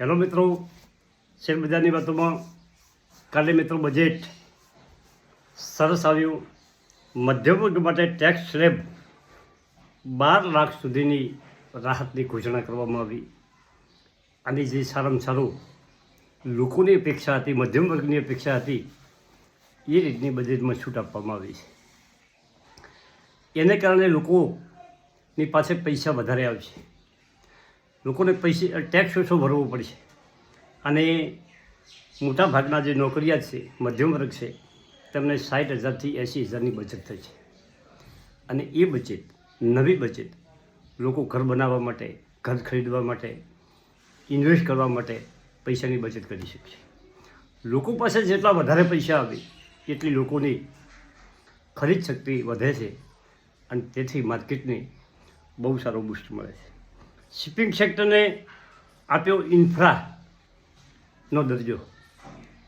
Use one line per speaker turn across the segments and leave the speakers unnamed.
Hello મિત્રો શેરબજારની વાતોમાં કાલે મિત્રો બજેટ સરસ આવ્યું. મધ્યમ વર્ગ માટે ટેક્સ સ્લેબ બાર લાખ સુધીની રાહતની ઘોષણા કરવામાં આવી. આની જે સારામાં સારું લોકોની અપેક્ષા હતી, મધ્યમ વર્ગની અપેક્ષા હતી, એ રીતની બજેટમાં છૂટ આપવામાં આવી છે. એને કારણે લોકોની પાસે પૈસા વધારે આવશે લોકોને પૈસે ટેક્સ ઓછો ભરવો પડશે. અને મોટા ભાગના જે નોકરિયાત છે, મધ્યમ વર્ગ છે, તેમને સાઠ હજારથી એંસી હજારની બચત થશે અને એ બચત, નવી બચત, લોકો ઘર બનાવવા માટે, ઘર ખરીદવા માટે, ઇન્વેસ્ટ કરવા માટે પૈસાની બચત કરી શકશે લોકો પાસે જેટલા વધારે પૈસા આવે, એટલી લોકોની ખરીદ શક્તિ વધે છે અને તેથી માર્કેટને બહુ સારો બૂસ્ટ મળે છે. શિપિંગ સેક્ટરને આપ્યો ઇન્ફ્રાનો દરજ્જો.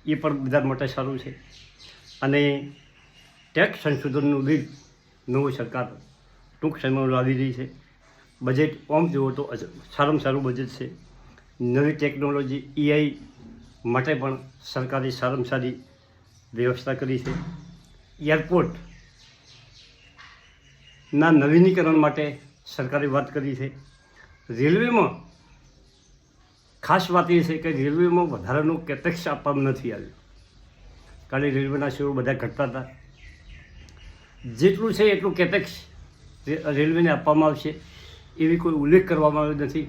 એ પણ બધા માટે સારું છે. અને ટેક્સ સંશોધનનું બિલ નવું સરકાર ટૂંક સમયમાં લાવી રહી છે. બજેટ ઓમ જુઓ તો સારામાં સારું બજેટ છે. નવી ટેકનોલોજી, એઆઈ માટે પણ સરકારે સારામાં સારી વ્યવસ્થા કરી છે. એરપોર્ટ ના નવીનીકરણ માટે સરકારે વાત કરી છે. રેલવેમાં? ખાસ વાત એ છે કે રેલવેમાં વધારાનું કેપેક્સ આપવામાં નથી આવ્યું. કારણ કે રેલવેના શેરો બધા ઘટતા હતા. જેટલું છે એટલું કેપેક્સ રેલવેને આપવામાં આવશે. એવી કોઈ ઉલ્લેખ કરવામાં આવ્યો નથી.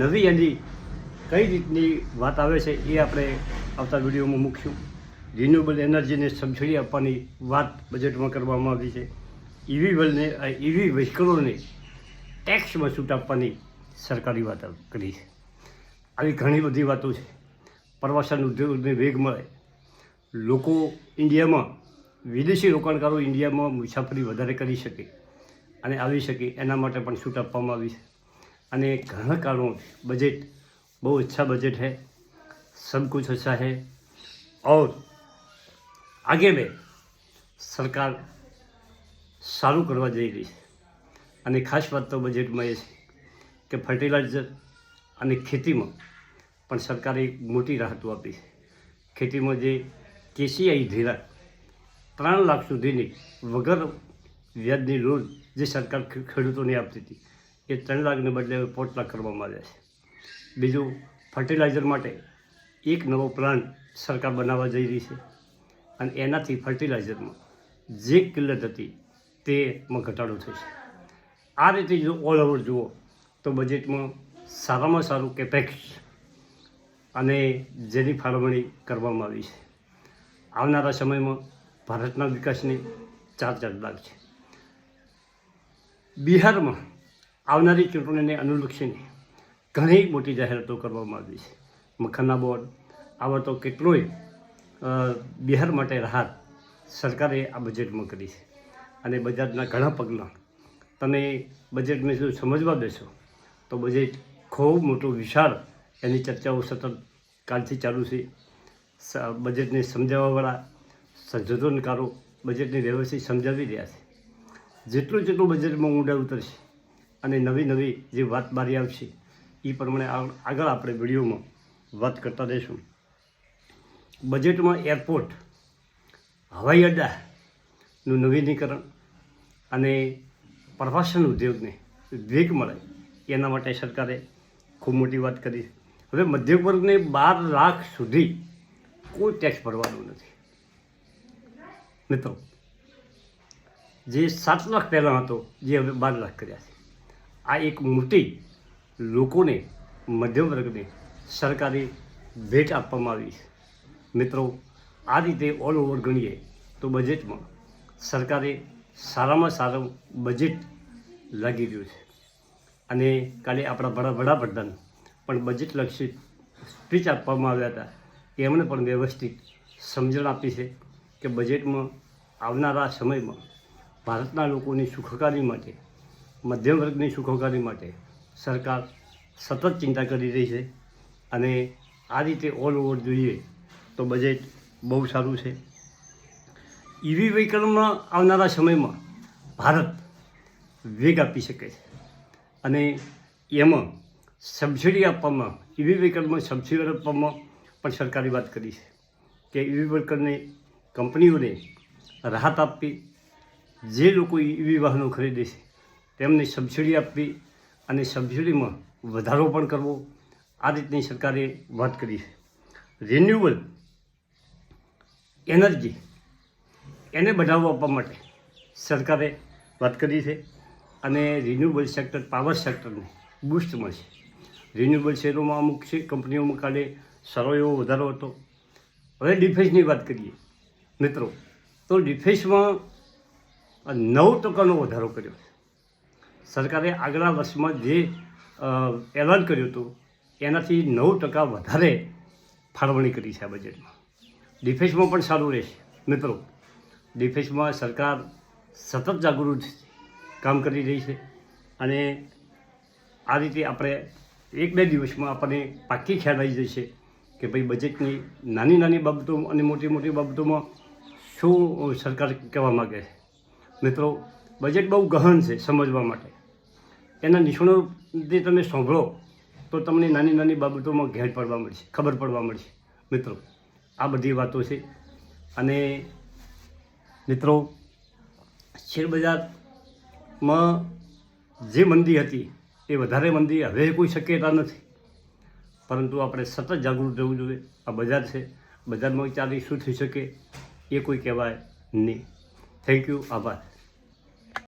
નવી એની કઈ રીતની વાત આવે છે એ આપણે આવતા વિડીયોમાં મૂકશું. રિન્યુએબલ એનર્જીને સબસિડી આપવાની વાત બજેટમાં કરવામાં આવી છે. ઈવી વેલને ઈવી વ્હીકલોને ટેક્સમાં છૂટ આપવાની સરકારી વાત કરી છે આવી ઘણી બધી વાતો છે પ્રવાસન ઉદ્યોગને વેગ મળે લોકો ઇન્ડિયામાં વિદેશી રોકાણકારો ઇન્ડિયામાં મુસાફરી વધારે કરી શકે અને આવી શકે એના માટે પણ છૂટ આપવામાં આવી છે અને ઘણા કારણો બજેટ બહુ अच्छा बजट है सब कुछ अच्छा है और आगे में સરકાર સારું કરવા જઈ રહી છે અને ખાસ વાત તો બજેટમાં એ છે કે ફર્ટિલાઇઝર અને ખેતીમાં પણ સરકારે એક મોટી રાહતો આપી છે. ખેતીમાં જે કેસીઆઈ ધિરાણ ત્રણ લાખ સુધીની વગર વ્યાજની લોન જે સરકાર ખેડૂતોને આપતી હતી, એ ત્રણ લાખને બદલે હવે પાંચ લાખ કરવામાં આવ્યા છે. બીજું ફર્ટિલાઇઝર માટે એક નવો પ્લાન્ટ સરકાર બનાવવા જઈ રહી છે અને એનાથી ફર્ટિલાઇઝરમાં જે કિલ્લત હતી તેમાં ઘટાડો થશે આ રીતે જો ઓલ ઓવર જુઓ તો બજેટમાં સારામાં સારું કેપેક્સ અને જેની ફાળવણી કરવામાં આવી છે. આવનારા સમયમાં ભારતના વિકાસની ચાર ચાર લાગ છે. બિહારમાં આવનારી ચૂંટણીને અનુલક્ષીને ઘણી મોટી જાહેરાતો કરવામાં આવી છે. મખના બોર્ડ આવા તો કેટલોય બિહાર માટે રાહત સરકારે આ બજેટમાં કરી છે. અને બજારના ઘણા પગલાં. તમે બજેટને જો સમજવા બેસો તો બજેટ ખૂબ મોટું વિશાળ એની ચર્ચાઓ સતત કાલથી ચાલુ છે. બજેટને સમજાવવાવાળા સંશોધનકારો બજેટને વ્યવસ્થિત સમજાવી રહ્યા છે. જેટલું જેટલું બજેટમાં ઊંડા ઉતરશે અને નવી નવી જે વાત બારી આવશે એ પ્રમાણે આગળ આપણે વિડીયોમાં વાત કરતા રહીશું. બજેટમાં એરપોર્ટ, હવાઈ અડ્ડાનું નવીનીકરણ અને પ્રવાસન ઉદ્યોગને વેગ મળે એના માટે સરકારે ખૂબ મોટી વાત કરી. હવે મધ્યમ વર્ગને બાર લાખ સુધી કોઈ ટેક્સ ભરવાનો નથી. મિત્રો, જે સાત લાખ પહેલાં હતો, જે હવે બાર લાખ કર્યા છે. આ એક મોટી લોકોને મધ્યમ વર્ગને સરકારી ભેટ આપવામાં આવી છે. મિત્રો, આ રીતે ઓલ ઓવર ગણીએ તો બજેટમાં સરકારે સારામાં સારું બજેટ લાગી રહ્યું છે. અને કાલે આપણા વડા વડાપ્રધાન પણ બજેટ લક્ષી સ્પીચ આપવામાં આવ્યા હતા. એમણે પણ વ્યવસ્થિત સમજણ આપી છે કે બજેટમાં આવનારા સમયમાં ભારતના લોકોની સુખાકારી માટે, મધ્યમ વર્ગની સુખાકારી માટે સરકાર સતત ચિંતા કરી રહી છે અને આ રીતે ઓલ ઓવર જોઈએ તો બજેટ બહુ સારું છે. ઈવી વ્હીકલમાં આવનારા સમયમાં ભારત વેગ આપી શકે છે. અને એમાં સબસિડી આપવામાં ઈવી વ્હીકલમાં સબસિડી આપવામાં પણ સરકારી વાત કરી છે કે ઈવી વ્હીકલને કંપનીઓને રાહત આપવી, જે લોકો ઈવી વાહનો ખરીદે છે તેમને સબસિડી આપવી અને સબસિડીમાં વધારો પણ કરવો, આ રીતની સરકારે વાત કરી છે. રિન્યુઅલ એનર્જી એને બઢાવો આપવા માટે સરકારે વાત કરી છે. અને રિન્યુએબલ સેક્ટર પાવર સેક્ટરને બૂસ્ટ મળશે. રિન્યુએબલ શેરોમાં અમુક છે કંપનીઓમાં કાલે સારો એવો વધારો હતો. હવે ડિફેન્સની વાત કરીએ, મિત્રો. તો ડિફેન્સમાં નવ ટકાનો વધારો કર્યો છે. સરકારે આગલા વર્ષમાં જે એલાન કર્યું હતું, એનાથી નવ ટકા વધારે ફાળવણી કરી છે આ બજેટમાં ડિફેન્સમાં પણ સારું રહેશે. મિત્રો ડિફેન્સમાં સરકાર સતત જાગૃત કામ કરી રહી છે. અને આ રીતે આપણે એક બે દિવસમાં આપણને પાકી ખ્યાલ આવી જશે કે ભાઈ બજેટની નાની નાની બાબતો અને મોટી મોટી બાબતોમાં શું સરકાર કહેવા માગે છે. મિત્રો બજેટ બહુ ગહન છે સમજવા માટે. એના નિષ્ણાતથી તમે સાંભળો તો તમને નાની નાની બાબતોમાં ઘેર પડવા મળશે, ખબર પડવા મળશે. મિત્રો, આ બધી વાતો છે. અને મિત્રો શેરબજારમાં જે મંદી હતી એ વધારે મંદી હવે કોઈ શક્યતા નથી. પરંતુ આપણે સતત જાગૃત રહેવું જોઈએ. આ બજાર છે. બજારમાં ચાલી શું થઈ શકે એ કોઈ કહેવાય નહીં. થેન્ક યુ આભાર.